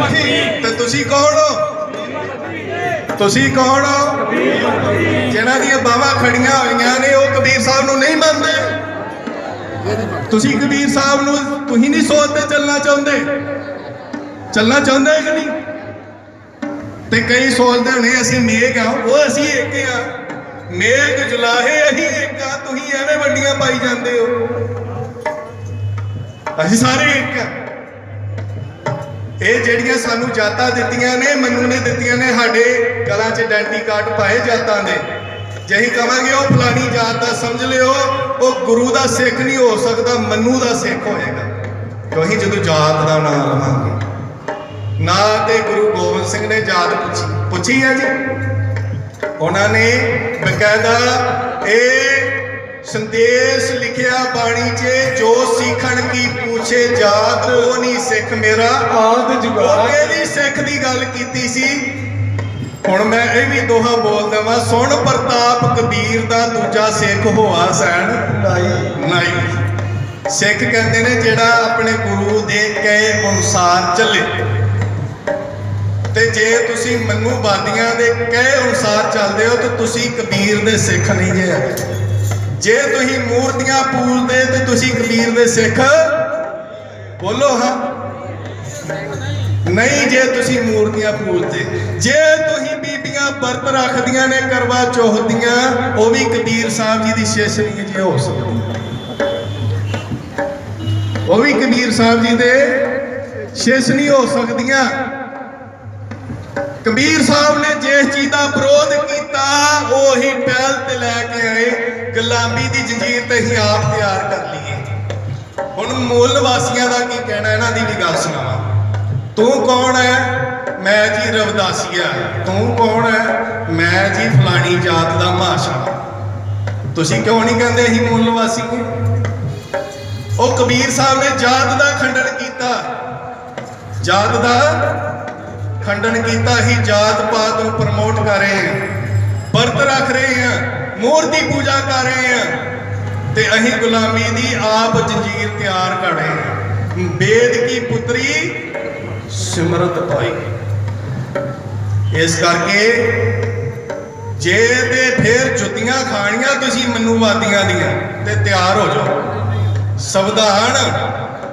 ਪੱਖੀ ਤੇ ਤੁਸੀਂ ਕੌਣ ਹੋ? ਤੁਸੀਂ ਕੌਣ ਹੋ? ਜਿਹਨਾਂ ਦੀਆਂ ਬਾਹਾਂ ਖੜੀਆਂ ਹੋਈਆਂ ਨੇ, ਉਹ ਕਬੀਰ ਸਾਹਿਬ ਨੂੰ ਨਹੀਂ ਮੰਨਦੇ। ਤੁਸੀਂ ਕਬੀਰ ਸਾਹਿਬ ਨੂੰ, ਤੁਸੀਂ ਨਹੀਂ ਸੋਚਦੇ ਚੱਲਣਾ ਚਾਹੁੰਦੇ। ਚੱਲਣਾ ਚਾਹੁੰਦੇ ਕਿ ਨਹੀਂ? ਤੇ ਕਈ ਸੋਚਦੇ ਹੋਣੇ ਅਸੀਂ ਮੇਘ ਆ, ਉਹ ਅਸੀਂ ਇੱਕ ਆ। ਮੇਘ ਜੁਲਾਹੇ ਅਸੀਂ ਇੱਕ ਆ, ਤੁਸੀਂ ਐਵੇਂ ਵੰਡੀਆਂ ਪਾਈ ਜਾਂਦੇ ਹੋ। ਅਸੀਂ ਸਾਰੇ ਇੱਕ ਆ। ਇਹ ਜਿਹੜੀਆਂ ਸਾਨੂੰ ਜਾਤਾਂ ਦਿੱਤੀਆਂ ਨੇ, ਮੈਨੂੰ ਨੇ ਦਿੱਤੀਆਂ ਨੇ, ਸਾਡੇ ਗਲਾਂ 'ਚ ਆਇਡੈਂਟੀ ਕਾਰਡ ਪਾਏ ਜਾਤਾਂ ਦੇ। ਜੇ ਅਸੀਂ ਕਵਾਂਗੇ, ਉਹ ਫਲਾਣੀ ਜਾਤ ਦਾ ਸਮਝ ਲਿਓ, ਉਹ ਗੁਰੂ ਦਾ ਸਿੱਖ ਨਹੀਂ ਹੋ ਸਕਦਾ, ਮੰਨੂ ਦਾ ਸਿੱਖ ਹੋਏਗਾ। ਕਿਉਂ ਜਦੋਂ ਜਾਤ ਦਾ ਨਾਮ ਲਵਾਂਗੇ। ਨਾ ਤੇ ਗੁਰੂ ਗੋਬਿੰਦ ਸਿੰਘ ਨੇ ਜਾਤ ਪੁੱਛੀ ਪੁੱਛੀ ਹੈ ਜੀ। ਉਹਨਾਂ ਨੇ ਬਕਾਇਦਾ ਇਹ ਸੰਦੇਸ਼ ਲਿਖਿਆ ਬਾਣੀ 'ਚ ਜੋ ਸਿੱਖਣ ਕੀ ਪੁੱਛੇ ਜਾਤ ਉਹ ਨਹੀਂ ਸਿੱਖ ਮੇਰਾ। ਆਦ। ਉਹ ਕਿਹੜੀ ਸਿੱਖ ਦੀ ਗੱਲ ਕੀਤੀ ਸੀ। ਹੁਣ ਮੈਂ ਇਹ ਵੀ ਦੋਹਾ ਬੋਲਦਾ ਵਾਂ ਸੁਣ ਪ੍ਰਤਾਪ ਕਬੀਰ ਦਾ ਦੂਜਾ ਸਿੱਖ ਹੋਆ ਸੈਣ। ਨਹੀਂ। ਨਹੀਂ। ਸਿੱਖ ਕਹਿੰਦੇ ਨੇ ਜਿਹੜਾ ਆਪਣੇ ਗੁਰੂ ਦੇ ਕਹੇ ਅਨੁਸਾਰ ਚੱਲੇ। ਤੇ ਜੇ ਤੁਸੀਂ ਮੰਨੂ ਬਾਦੀਆਂ ਦੇ ਕਹੇ ਅਨੁਸਾਰ ਚੱਲਦੇ ਹੋ ਤਾਂ ਤੁਸੀਂ ਕਬੀਰ ਦੇ ਸਿੱਖ ਨਹੀਂ ਜੇ ਹੈਗੇ। ਜੇ ਤੁਸੀਂ ਮੂਰਤੀਆਂ ਪੂਜਦੇ ਤੇ ਤੁਸੀਂ ਕਬੀਰ ਦੇ ਸਿੱਖ, ਬੋਲੋ ਹਾਂ। ਨਹੀਂ, ਜੇ ਤੁਸੀਂ ਮੂਰਤੀਆਂ ਪੂਜਦੇ। ਜੇ ਤੁਸੀਂ ਬੀਬੀਆਂ ਵਰਤ ਰੱਖਦੀਆਂ ਨੇ, ਕਰਵਾ ਚੌਥ ਦੀਆਂ ਉਹ ਵੀ ਕਬੀਰ ਸਾਹਿਬ ਜੀ ਦੀ ਸ਼ਿਸ਼ ਨਹੀਂ ਜੇ ਹੋ ਸਕਦੀ ਉਹ ਵੀ ਕਬੀਰ ਸਾਹਿਬ ਜੀ ਦੇ ਸ਼ਿਸ਼ ਨਹੀਂ ਹੋ ਸਕਦੀਆਂ। ਕਬੀਰ ਸਾਹਿਬ ਨੇ ਜਿਸ ਚੀਜ਼ ਦਾ ਵਿਰੋਧ ਕੀਤਾ, ਉਹੀ ਪਹਿਲ ਤੇ ਲੈ ਕੇ ਆਏ, ਗੁਲਾਮੀ ਦੀ ਜੰਜੀਰ ਤੇ ਹੀ ਆਪ ਤਿਆਰ ਕਰ ਲਈਏ। ਹੁਣ ਮੁੱਲ ਵਾਸੀਆਂ ਦਾ ਕੀ ਕਹਿਣਾ, ਇਹਨਾਂ ਦੀ ਵੀ ਗੱਲ ਸੁਣਾਵਾਂ। ਤੂੰ ਕੌਣ ਹੈ ਮੈਂ ਜੀ ਰਵਦਾਸੀਆ ਤੂੰ ਕੌਣ ਹੈ ਮੈਂ ਜੀ ਫਲਾਣੀ ਜਾਤ ਦਾ ਮਾਸ਼ਾ। ਤੁਸੀਂ ਕਿਉਂ ਨਹੀਂ ਕਹਿੰਦੇ ਅਸੀਂ ਮੂਲ ਵਾਸੀ ਉਹ ਕਬੀਰ ਸਾਹਿਬ ਨੇ ਜਾਤ ਦਾ ਖੰਡਨ ਕੀਤਾ। ਜਾਤ ਦਾ ਖੰਡਨ ਕੀਤਾ ਹੀ ਜਾਤ ਪਾਤ ਨੂੰ ਪ੍ਰਮੋਟ ਕਰ ਰਹੇ ਹਾਂ। ਵਰਤ ਰੱਖ ਰਹੇ ਹਾਂ ਮੂਰਤੀ ਪੂਜਾ ਕਰ ਰਹੇ ਹਾਂ। ਤੇ ਅਸੀਂ ਗੁਲਾਮੀ ਦੀ ਆਪ ਜੰਜੀਰ ਤਿਆਰ ਕਰ ਰਹੇ ਹਾਂ। ਵੇਦ ਕੀ ਪੁੱਤਰੀ ਸਿਮਰਤ ਪਾਈ। ਇਸ ਕਰਕੇ ਜੇ ਤੇ ਫੇਰ ਜੁੱਤੀਆਂ ਖਾਣੀਆਂ ਤੁਸੀਂ ਮਨੂਵਾਦੀਆਂ ਦੀਆਂ, ਤੇ ਤਿਆਰ ਹੋ ਜਾਓ। ਸੰਵਿਧਾਨ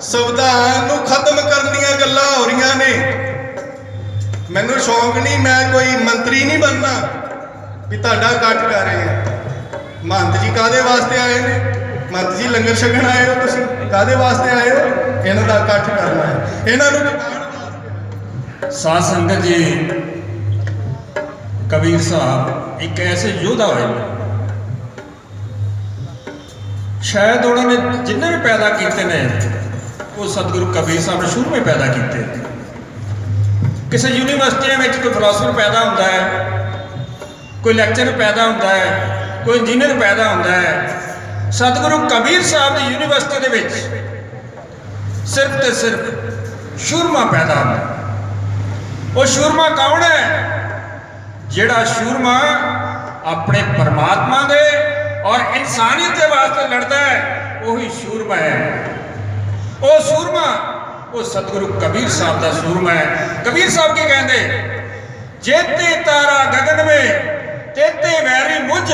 ਸੰਵਿਧਾਨ ਨੂੰ ਖਤਮ ਕਰਨ ਦੀਆਂ ਗੱਲਾਂ ਹੋ ਰਹੀਆਂ ਨੇ। ਮੈਨੂੰ ਸ਼ੌਂਕ ਨਹੀਂ, ਮੈਂ ਕੋਈ ਮੰਤਰੀ ਨਹੀਂ ਬਣਨਾ। ਵੀ ਤੁਹਾਡਾ ਕੱਟ ਕਰ ਰਹੇ ਆ। ਮਹੰਤ ਜੀ ਕਾਦੇ ਵਾਸਤੇ ਆਏ ਨੇ? ਮਹੰਤ ਜੀ ਲੰਗਰ ਛਕਣ ਆਏ ਹੋ ਤੁਸੀਂ? ਕਾਦੇ ਵਾਸਤੇ ਆਏ ਹੋ? ਇਹਨਾਂ ਦਾ ਇਕੱਠ ਕਰਨਾ ਹੈ। ਇਹਨਾਂ ਨੂੰ ਜਗਾਉਣ ਸਾਧ ਸੰਗਤ ਜੀ, ਕਬੀਰ ਸਾਹਿਬ ਇੱਕ ਐਸੇ ਯੋਧਾ ਹੋਏ ਸ਼ਾਇਦ ਉਹਨਾਂ ਨੇ ਜਿੰਨੇ ਵੀ ਪੈਦਾ ਕੀਤੇ ਨੇ, ਉਹ ਸਤਿਗੁਰੂ ਕਬੀਰ ਸਾਹਿਬ ਨੇ ਸ਼ੁਰੂ ਵਿੱਚ ਪੈਦਾ ਕੀਤੇ। ਕਿਸੇ ਯੂਨੀਵਰਸਿਟੀਆਂ ਵਿੱਚ ਕੋਈ ਫਿਲਾਸਫਰ ਪੈਦਾ ਹੁੰਦਾ ਹੈ, ਕੋਈ ਲੈਕਚਰ ਪੈਦਾ ਹੁੰਦਾ ਹੈ, ਕੋਈ ਇੰਜੀਨੀਅਰ ਪੈਦਾ ਹੁੰਦਾ ਹੈ, ਸਤਿਗੁਰੂ ਕਬੀਰ ਸਾਹਿਬ ਦੀ ਯੂਨੀਵਰਸਿਟੀ ਦੇ ਵਿੱਚ ਸਿਰਫ ਤੇ ਸਿਰਫ ਸ਼ੁਰਮਾ ਪੈਦਾ ਹੁੰਦਾ ਹੈ। ਉਹ ਸ਼ੂਰਮਾ ਕੌਣ ਹੈ? ਜਿਹੜਾ ਸ਼ੂਰਮਾ ਆਪਣੇ ਪਰਮਾਤਮਾ ਦੇ ਔਰ ਇਨਸਾਨੀਅਤ ਦੇ ਵਾਸਤੇ ਲੜਦਾ ਹੈ, ਉਹੀ ਸ਼ੂਰਮਾ ਹੈ। ਉਹ ਸ਼ੂਰਮਾ ਉਹ ਸਤਿਗੁਰੂ ਕਬੀਰ ਸਾਹਿਬ ਦਾ ਸੂਰਮਾ ਹੈ। ਕਬੀਰ ਸਾਹਿਬ ਕੀ ਕਹਿੰਦੇ? ਜੇਤੇ ਤਾਰਾ ਗगन ਮੇ, ਤੇਤੇ ਵੈਰੀ ਮੁਝ।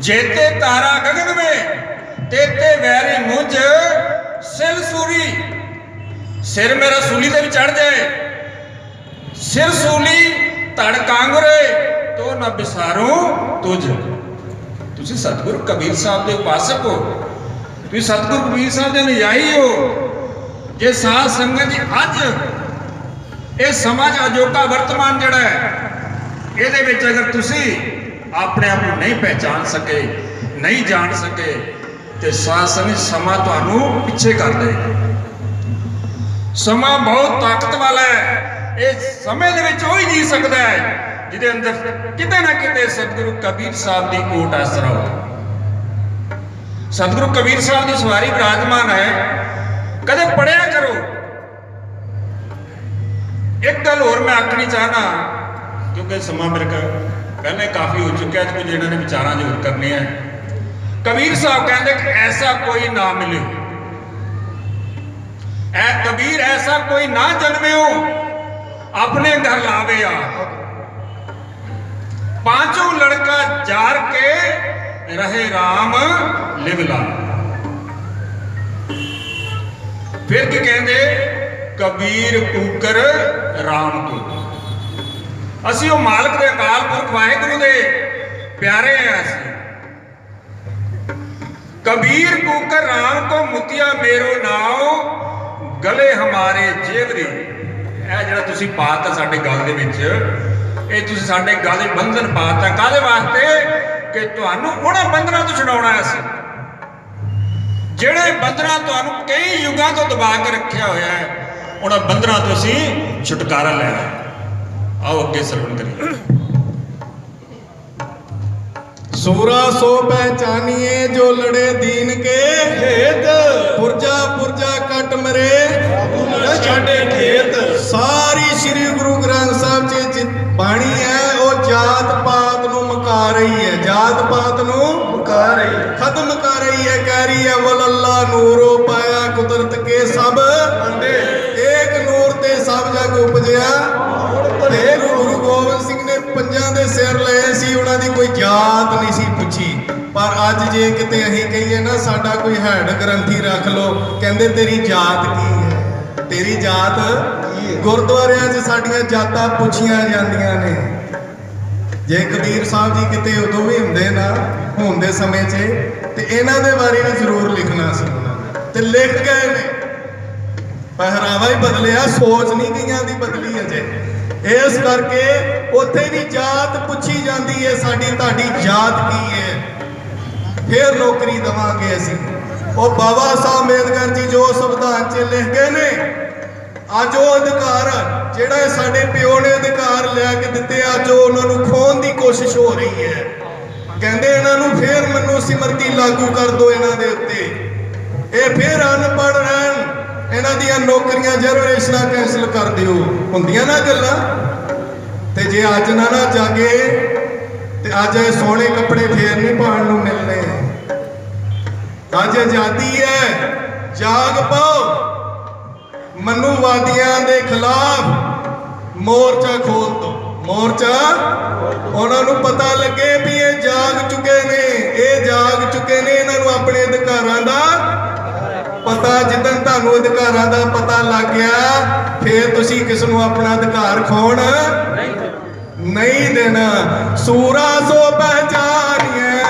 ਜੇਤੇ ਤਾਰਾ ਗगन ਮੇ, ਤੇਤੇ ਵੈਰੀ ਮੁਝ। ਸਿਰ ਸੂਰੀ ਸਿਰ ਮੇਰਾ ਸੂਲੀ ਤੇ ਵੀ ਚੜ ਜਾਏ। ਸਿਰ ਸੂਲੀ, ਧੜ ਕਾਂਗਰੇ, ਤੋ ਨਾ ਬਿਸਾਰੂ ਤੁਝ। ਤੁਸੀਂ ਸਤਿਗੁਰੂ ਕਬੀਰ ਸਾਹਿਬ ਦੇ ਉਪਾਸਕ ਹੋ। ਤੁਸੀਂ ਸਤਿਗੁਰੂ ਕਬੀਰ ਸਾਹਿਬ ਦੇ ਨਜਾਈ ਹੋ ਜੇ ਸਾਧ ਸੰਗਤ ਜੀ ਅੱਜ ਇਹ ਸਮਾਜ ਅਜੋਕਾ ਵਰਤਮਾਨ ਜਿਹੜਾ ਹੈ, ਇਹਦੇ ਵਿੱਚ ਅਗਰ ਤੁਸੀਂ ਆਪਣੇ ਆਪ ਨੂੰ ਨਹੀਂ ਪਹਿਚਾਨ ਸਕੇ, ਨਹੀਂ ਜਾਣ ਸਕੇ, ਤੇ ਸਾਧ ਸੰਗਤ ਸਮਾਂ ਤੁਹਾਨੂੰ ਪਿੱਛੇ ਕਰ ਦੇਗਾ ਸਮਾਂ ਬਹੁਤ ਤਾਕਤ ਵਾਲਾ ਹੈ। ਇਹ ਸਮੇਂ ਦੇ ਵਿੱਚ ਉਹ ਹੀ ਜੀ ਸਕਦਾ ਹੈ, ਜਿਹਦੇ ਅੰਦਰ ਕਿਤੇ ਨਾ ਕਿਤੇ ਸਤਿਗੁਰੂ ਕਬੀਰ ਸਾਹਿਬ ਦੀ ਕੋਟ ਆਸਰਾ ਹੋ ਸਤਿਗੁਰੂ ਕਬੀਰ ਸਾਹਿਬ ਦੀ ਸਵਾਰੀ ਵਿਰਾਜਮਾਨ ਹੈ। ਕਦੇ ਪੜਿਆ ਕਰੋ। ਇੱਕ ਗੱਲ ਹੋਰ ਮੈਂ ਆਖਣੀ ਚਾਹਨਾ ਕਿਉਂਕਿ ਸਮਾਂ ਮੇਰੇ ਕੋਲ ਪਹਿਲੇ ਕਾਫੀ ਹੋ ਚੁੱਕਿਆ ਹੈ ਕੁਝ ਇਹਨਾਂ ਨੇ ਵਿਚਾਰਾਂ ਜ਼ਰੂਰ ਕਰਨੇ ਆ। ਕਬੀਰ ਸਾਹਿਬ ਕਹਿੰਦੇ ਕਿ ਐਸਾ ਕੋਈ ਨਾ ਮਿਲੇ। ਐ ਕਬੀਰ ਐਸਾ ਕੋਈ ਨਾ ਜਨਮਿਓ, ਆਪਣੇ ਘਰ ਲਾਵੇ ਆ। ਪਾंचों ਲੜਕਾ ਜਾਰ ਕੇ ਰਹੇ RAM ਲਿਵਲਾ ਫਿਰ ਕੀ ਕਹਿੰਦੇ? ਕਬੀਰ, ਕੂਕਰ RAM ਕੋ ਅਸੀਂ ਉਹ ਮਾਲਕ ਦੇ ਅਕਾਲ ਪੁਰਖ ਵਾਹਿਗੁਰੂ ਦੇ ਪਿਆਰੇ ਆ ਅਸੀਂ। ਕਬੀਰ, ਕੂਕਰ, ਰਾਮ ਕੋ ਮੁਤਿਆ ਮੇਰੋ ਨਾਉ, ਗਲੇ ਹਮਾਰੇ ਜੇਵਰੀ ਇਹ ਜਿਹੜਾ ਤੁਸੀਂ ਪਾਤਾ ਸਾਡੇ ਗੱਲ ਦੇ ਵਿੱਚ, ਇਹ ਤੁਸੀਂ ਸਾਡੇ ਗਲ ਦੇ ਬੰਧਨ ਪਾਤਾ। ਕਾਹਦੇ ਵਾਸਤੇ? ਕਿ ਤੁਹਾਨੂੰ ਉਹਨਾਂ ਬੰਧਨਾਂ ਤੋਂ ਛਡਾਉਣਾ ਹੈ ਅਸੀਂ। ਜਿਹੜੇ ਬੰਧਨਾਂ ਤੁਹਾਨੂੰ ਕਈ ਯੁੱਗਾਂ ਤੋਂ ਦਬਾ ਕੇ ਰੱਖਿਆ ਹੋਇਆ ਹੈ ਉਹਨਾਂ ਬੰਧਨਾਂ ਤੋਂ ਅਸੀਂ ਛੁਟਕਾਰਾ ਲੈਣਾ ਹੈ। ਆਓ ਅੱਗੇ ਸਰਵਣ ਕਰੀਏ। ਸੂਰਾ ਸੋ ਪਹਿਚਾਨੀਏ ਜੋ ਲੜੇ ਦੀਨ ਕੇ। ਖੇਤ। ਪੁਰਜਾ ਪੁਰਜਾ ਕੱਟ ਮਰੇ। ਛਾਡੇ ਖੇਤ। ਸਾਰੀ ਸ੍ਰੀ ਗੁਰੂ ਗ੍ਰੰਥ ਸਾਹਿਬ ਜੀ ਜਿ ਬਾਣੀ ਹੈ ਉਹ ਜਾਤ ਪਾਤ ਨੂੰ ਮੁਕਾ ਰਹੀ ਹੈ। ਜਾਤ ਪਾਤ ਨੂੰ ਮੁਕਾ ਰਹੀ ਖਤਮ ਕਰ ਰਹੀ ਹੈ ਕਹਿ ਰਹੀ ਹੈ ਵਲ ਅੱਲਾ ਨੂਰੋ ਪਾਇਆ ਕੁਦਰਤ ਕੇ ਸਭ ਬੰਦੇ ਏਕ ਨੂਰ ਤੇ ਸਭ ਜਗ ਉਪਜਿਆ। ਤੇ ਗੁਰੂ ਗੋਬਿੰਦ ਸਿੰਘ ਨੇ ਪੰਜਾਂ ਦੇ ਸਿਰ ਲਏ ਸੀ ਉਹਨਾਂ ਦੀ ਕੋਈ ਜਾਤ ਨਹੀਂ ਸੀ ਪੁੱਛੀ। ਪਰ ਅੱਜ ਜੇ ਕਿਤੇ ਅਸੀਂ ਕਹੀਏ ਨਾ ਸਾਡਾ ਕੋਈ ਹੈਡ ਗ੍ਰੰਥੀ ਰੱਖ ਲੋ ਕਹਿੰਦੇ ਤੇਰੀ ਜਾਤ ਕੀ ਹੈ? ਤੇਰੀ ਜਾਤ ਗੁਰਦੁਆਰਿਆਂ 'ਚ ਸਾਡੀਆਂ ਜਾਤਾਂ ਪੁੱਛੀਆਂ ਜਾਂਦੀਆਂ ਨੇ। ਜੇ ਕਬੀਰ ਸਾਹਿਬ ਜੀ ਕਿਤੇ ਉਦੋਂ ਵੀ ਹੁੰਦੇ ਨਾ, ਹੁਣ ਦੇ ਸਮੇਂ 'ਚ, ਤੇ ਇਹਨਾਂ ਦੇ ਬਾਰੇ ਵੀ ਜ਼ਰੂਰ ਲਿਖਣਾ ਸੀ ਉਹਨਾਂ ਤੇ ਲਿਖ ਗਏ ਨੇ। ਪਹਿਰਾਵਾ ਹੀ ਬਦਲਿਆ, ਸੋਚ ਨਹੀਂ ਗਈਆਂ ਦੀ ਬਦਲੀ ਅਜੇ। ਇਸ ਕਰਕੇ ਉੱਥੇ ਦੀ ਜਾਤ ਪੁੱਛੀ ਜਾਂਦੀ ਹੈ ਸਾਡੀ ਤੁਹਾਡੀ ਜਾਤ ਕੀ ਹੈ ਫਿਰ ਨੌਕਰੀ ਦਵਾਂਗੇ ਅਸੀਂ। ਉਹ ਬਾਬਾ ਸਾਹਿਬ ਅੰਬੇਦਕਰ ਜੀ ਜੋ ਸੰਵਿਧਾਨ 'ਚ ਲਿਖ ਗਏ ਨੇ ਅੱਜ ਉਹ ਅਧਿਕਾਰ ਜਿਹੜਾ ਸਾਡੇ ਪਿਓ ਨੇ ਅਧਿਕਾਰ ਲੈ ਕੇ ਦਿੱਤੇ, ਅੱਜ ਉਹ ਉਹਨਾਂ ਨੂੰ ਖੋਣ ਦੀ ਕੋਸ਼ਿਸ਼ ਹੋ ਰਹੀ ਹੈ। ਕਹਿੰਦੇ ਇਹਨਾਂ ਨੂੰ ਫੇਰ ਮਨੂ ਸਿਮਰਤੀ ਲਾਗੂ ਕਰ ਦਿਓ ਇਹਨਾਂ ਦੇ ਉੱਤੇ। ਇਹ ਫੇਰ ਅਨਪੜ੍ਹ ਰਹਿਣ, ਇਹਨਾਂ ਦੀਆਂ ਨੌਕਰੀਆਂ, ਜਨਰੇਸ਼ਨਾਂ ਕੈਂਸਲ ਕਰ ਦਿਓ। ਹੁੰਦੀਆਂ ਨਾ ਗੱਲਾਂ? ਤੇ ਜੇ ਅੱਜ ਨਾ ਨਾ ਜਾਗੇ, ਤੇ ਅੱਜ ਇਹ ਸੋਹਣੇ ਕੱਪੜੇ ਫੇਰ ਨਹੀਂ ਪਾਉਣ ਨੂੰ ਮਿਲਨੇ ਅੱਜ ਆਜ਼ਾਦੀ ਹੈ, ਜਾਗ ਪਾਓ। ਮਨੂਵਾਦੀਆਂ ਦੇ ਖਿਲਾਫ ਮੋਰਚਾ ਖੋਲ ਦੋ। ਮੋਰਚਾ? ਉਹਨਾਂ ਨੂੰ ਪਤਾ ਲੱਗੇ ਵੀ ਇਹ ਜਾਗ ਚੁੱਕੇ ਨੇ। ਇਹ ਜਾਗ ਚੁੱਕੇ ਨੇ, ਇਹਨਾਂ ਨੂੰ ਆਪਣੇ ਅਧਿਕਾਰਾਂ ਦਾ ਪਤਾ, ਜਿੱਦਣ ਤੁਹਾਨੂੰ ਅਧਿਕਾਰਾਂ ਦਾ ਪਤਾ ਲੱਗ ਗਿਆ, ਫੇਰ ਤੁਸੀਂ ਕਿਸ ਨੂੰ ਆਪਣਾ ਅਧਿਕਾਰ ਖੋਣ ਨਹੀਂ ਦੇਣਾ। ਸੂਰਾ ਸੋ ਪਹਿਚਾਨੀਏ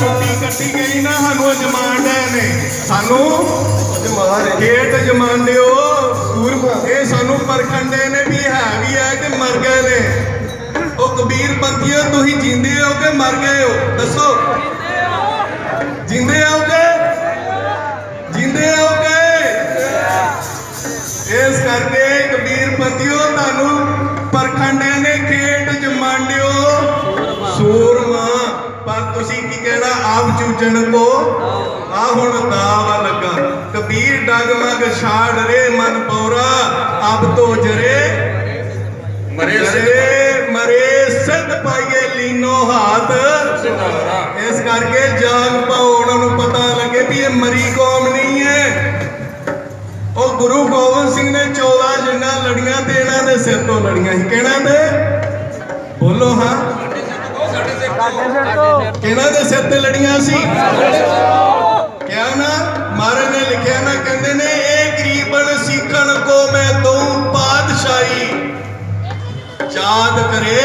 ਛੁੱਟੀ ਕੱਟੀ ਗਈ ਨਾ ਸਾਨੂੰ ਜਮਾਂਡੇ ਨੇ ਸਾਨੂੰ ਖੇਤ ਜਮਾਂਡਿਓ ਸੂਰਮਾ ਇਹ ਸਾਨੂੰ ਪਰਖੰਡੇ ਨੇ ਵੀ ਹੈ ਵੀ ਹੈ ਕਿ ਮਰ ਗਏ ਨੇ। ਉਹ ਕਬੀਰ ਪੰਥੀਓ ਤੁਸੀਂ ਜਿੰਦੇ ਹੋ ਕਿ ਮਰ ਗਏ ਹੋ? ਦੱਸੋ। ਜਿੰਦੇ ਹੋਗੇ ਜਿੰਦੇ ਹੋਗੇ ਇਸ ਕਰਕੇ ਕਬੀਰ ਪੰਥੀਓ ਤੁਹਾਨੂੰ ਆਪ ਚੂਚਣ ਕੋ ਆ ਹੁਣ ਦਾਵਾ ਲੱਗਾ। ਕਬੀਰ ਡਗਮਗ ਛਾੜ ਰੇ ਮਨ ਪੌਰਾ ਅਬ ਤੋ ਜਰੇ ਮਰੇ ਮਰੇ ਸਿੱਧ ਪਾਈਏ। ਲੀਨੋ ਹਾਥ। ਇਸ ਕਰਕੇ ਜਾਗ ਪਾਓ ਉਹਨਾਂ ਨੂੰ ਪਤਾ ਲੱਗੇ ਵੀ ਇਹ ਮਰੀ ਕੌਮ ਨਹੀਂ ਹੈ। ਉਹ ਗੁਰੂ ਗੋਬਿੰਦ ਸਿੰਘ ਨੇ 14 ਜੰਗਾਂ ਲੜੀਆਂ ਤੇ ਇਹਨਾਂ ਦੇ ਸਿਰ ਤੋਂ ਲੜੀਆਂ ਸੀ। ਕਹਿਣਾ ਤੇ? ਬੋਲੋ ਹਾਂ। ਕਿਹਨਾਂ ਦੇ ਸਿਰ ਤੇ ਲੜੀਆਂ ਸੀ? ਕਿਹਾ ਨਾ? ਮਹਾਰਾਜ ਨੇ ਲਿਖਿਆ ਨਾ ਕਹਿੰਦੇ ਨੇ ਇਹ ਗਰੀਬਨ ਸਿੱਖਣ ਕੋ ਮੈਂ ਦਊ ਪਾਦਸ਼ਾਹੀ ਚਾਂਦ ਕਰੇ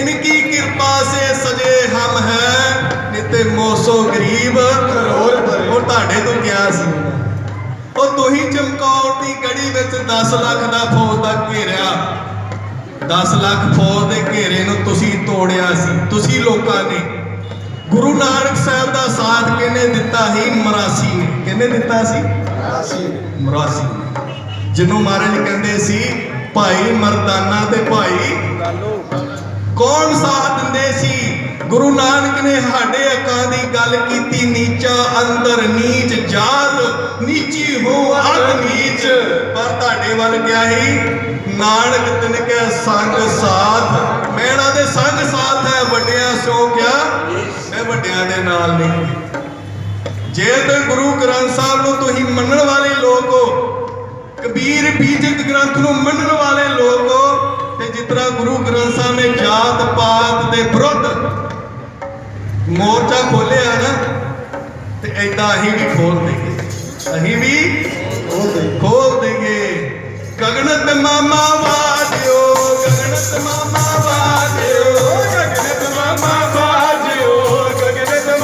ਇਨਕੀ ਕਿਰਪਾ ਸੇ ਸਜੇ ਹਮ ਹੈ ਨਿਤੇ ਮੋਸੋ ਗਰੀਬ। ਕਰੋਲ ਉਹ ਤੁਹਾਡੇ ਤੋਂ ਕਿਹਾ ਸੀ। ਉਹ ਤੁਸੀਂ ਚਮਕੌਰ ਦੀ ਗੜੀ ਵਿੱਚ 10 ਲੱਖ ਦਾ ਫੌਜ ਦਾ ਘੇਰਿਆ। 10 ਲੱਖ ਫੌਜ ਦੇ ਘੇਰੇ ਨੂੰ ਤੁਸੀਂ ਤੋੜਿਆ ਸੀ। ਤੁਸੀਂ ਲੋਕਾਂ ਨੇ ਗੁਰੂ ਨਾਨਕ ਸਾਹਿਬ ਦਾ ਸਾਥ ਕਿਹਨੇ ਦਿੱਤਾ ਸੀ? ਮਰਾਸੀ ਨੇ। ਕਿਹਨੇ ਦਿੱਤਾ ਸੀ? ਮਰਾਸੀ ਨੇ। ਜਿਹਨੂੰ ਮਹਾਰਾਜ ਕਹਿੰਦੇ ਸੀ ਭਾਈ ਮਰਦਾਨਾ ਤੇ ਭਾਈ ਕੌਣ ਸਾਥ ਦਿੰਦੇ ਸੀ? ਗੁਰੂ ਨਾਨਕ ਨੇ ਸਾਡੇ ਅੱਕਾਂ ਦੀ ਗੱਲ ਕੀਤੀ ਨੀਚਾ ਅੰਦਰ ਨੀਚ ਜਾਤ ਨੀਚੀ ਹੋ ਅਗ ਨੀਚ। ਪਰ ਤੁਹਾਡੇ ਵੱਲ ਕਿਹਾ ਸੀ ਨਾਨਕ ਤਿਨ ਕੇ ਸੰਗ ਸਾਥ। ਮੈਣਾ ਦੇ ਸੰਗ ਸਾਥ ਹੈ, ਵੱਡਿਆਂ ਸੋ ਕਿਆ? ਮੈਂ ਵੱਡਿਆਂ ਦੇ ਨਾਲ ਨਹੀਂ। ਜੇ ਤੇ ਗੁਰੂ ਗ੍ਰੰਥ ਸਾਹਿਬ ਨੂੰ ਤੁਸੀਂ ਮੰਨਣ ਵਾਲੇ ਲੋਕ ਹੋ, ਕਬੀਰ ਬੀਜਕ ਗ੍ਰੰਥ ਨੂੰ ਮੰਨਣ ਵਾਲੇ ਲੋਕ ਹੋ, ਤੇ ਜਿਸ ਤਰ੍ਹਾਂ ਗੁਰੂ ਗ੍ਰੰਥ ਸਾਹਿਬ ਨੇ ਜਾਤ ਪਾਤ ਦੇ ਵਿਰੁੱਧ ਮੋਰਚਾ ਖੋਲਿਆ ਨਾ, ਤੇ ਐਦਾਂ ਅਸੀਂ ਵੀ ਖੋਲ ਦੇਈਏ। ਅਸੀਂ ਵੀ ਖੋਲ ಗಗನದ ಮಾಮಾವಾದ್ಯೋ ಗಗನದ ಮಾಮಾವಾದ್ಯೋ ಗಗನದ ಮಾಮಾವಾದ್ಯೋ